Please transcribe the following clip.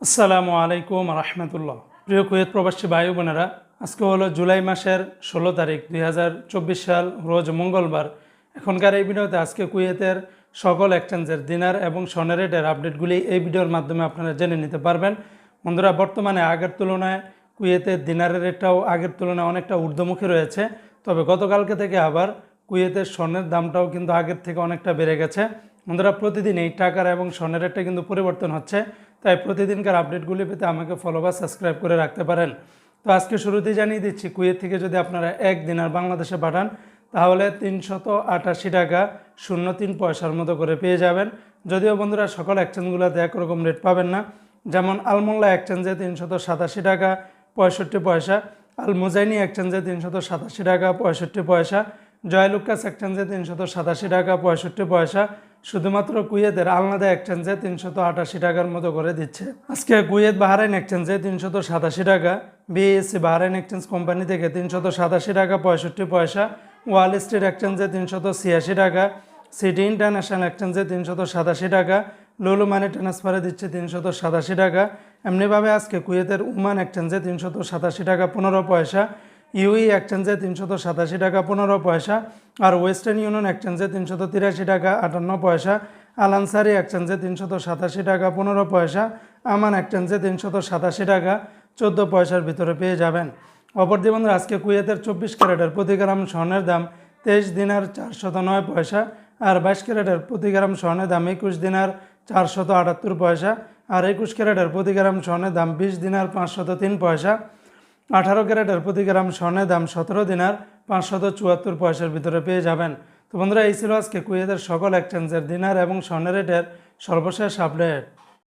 আসসালামু আলাইকুম রহমতুল্লাহ। প্রিয় কুয়েত প্রবাসী ভাই বোনেরা, আজকে হলো জুলাই মাসের ষোলো তারিখ দুই হাজার চব্বিশ সাল, রোজ মঙ্গলবার। এখনকার এই ভিডিওতে আজকে কুয়েতের সকল এক্সচেঞ্জের দিনার এবং স্বর্ণের রেটের আপডেটগুলি এই ভিডিওর মাধ্যমে আপনারা জেনে নিতে পারবেন। বন্ধুরা, বর্তমানে আগের তুলনায় কুয়েতের দিনারের রেটটাও আগের তুলনায় অনেকটা ঊর্ধ্বমুখী রয়েছে। তবে গতকালকে থেকে আবার কুয়েতের স্বর্ণের দামটাও কিন্তু আগের থেকে অনেকটা বেড়ে গেছে। বন্ধুরা, প্রতিদিন এই টাকার এবং স্বর্ণের একটা কিন্তু পরিবর্তন হচ্ছে। তাই প্রতিদিনকার আপডেটগুলি পেতে আমাকে ফলো বা সাবস্ক্রাইব করে রাখতে পারেন। তো আজকে শুরুতেই জানিয়ে দিচ্ছি, কুয়েত থেকে যদি আপনারা এক দিনার বাংলাদেশে পাঠান, তাহলে তিনশত আটাশি টাকা শূন্য তিন পয়সার মতো করে পেয়ে যাবেন। যদিও বন্ধুরা, সকল এক্সচেঞ্জগুলোতে একরকম রেট পাবেন না। যেমন আলমোল্লা এক্সচেঞ্জে তিনশত সাতাশি টাকা পঁয়ষট্টি পয়সা আল মুজাইনি এক্সচেঞ্জে তিনশত সাতাশি টাকা পঁয়ষট্টি পয়সা জয়লুকাস এক্সচেঞ্জে তিনশত সাতাশি টাকা, পঁয়ষট্টি পয়সা, শুধুমাত্র কুয়েতের আলনাদা এক্সচেঞ্জে তিনশত আটাশি টাকার মতো করে দিচ্ছে। আজকে কুয়েত বাহারাইন এক্সচেঞ্জে তিনশত সাতাশি টাকা বিএসসি বাহারাইন এক্সচেঞ্জ কোম্পানি থেকে তিনশত সাতাশি টাকা, পঁয়ষট্টি পয়সা ওয়াল স্ট্রিট এক্সচেঞ্জে তিনশত ছিয়াশি টাকা সিটি ইন্টারন্যাশনাল এক্সচেঞ্জে তিনশত সাতাশি টাকা লুলু মানি ট্রান্সফারে দিচ্ছে তিনশত সাতাশি টাকা। এমনিভাবে আজকে কুয়েতের উমান এক্সচেঞ্জে তিনশত সাতাশি টাকা, পনেরো পয়সা ইউই এক্সচেঞ্জে তিনশত সাতাশি টাকা পনেরো পয়সা আর ওয়েস্টার্ন ইউনিয়ন এক্সচেঞ্জে তিনশত তিরাশি টাকা আটান্ন পয়সা। আলানসারি এক্সচেঞ্জে তিনশত সাতাশি টাকা পনেরো পয়সা। আমান এক্সচেঞ্জে তিনশত সাতাশি টাকা চোদ্দ পয়সার ভিতরে পেয়ে যাবেন। অপরদি বন্ধুরা, আজকে কুয়েতের চব্বিশ ক্যারেটের প্রতি গ্রাম স্বর্ণের দাম তেইশ দিনার চারশত নয় পয়সা আর বাইশ ক্যারেটের প্রতি গ্রাম স্বর্ণের দাম একুশ দিনার চারশত আটাত্তর পয়সা আর একুশ ক্যারেটের প্রতি গ্রাম স্বর্ণের দাম বিশ দিনার পাঁচশত তিন পয়সা। আঠারো ক্যারেটের প্রতি গ্রাম স্বর্ণের দাম সতেরো দিনার পাঁচশত চুয়াত্তর পয়সার ভিতরে পেয়ে যাবেন। তো বন্ধুরা, এই ছিল আজকে কুয়েতের সকল এক্সচেঞ্জের দিনার এবং স্বর্ণের রেটের সর্বশেষ আপডেট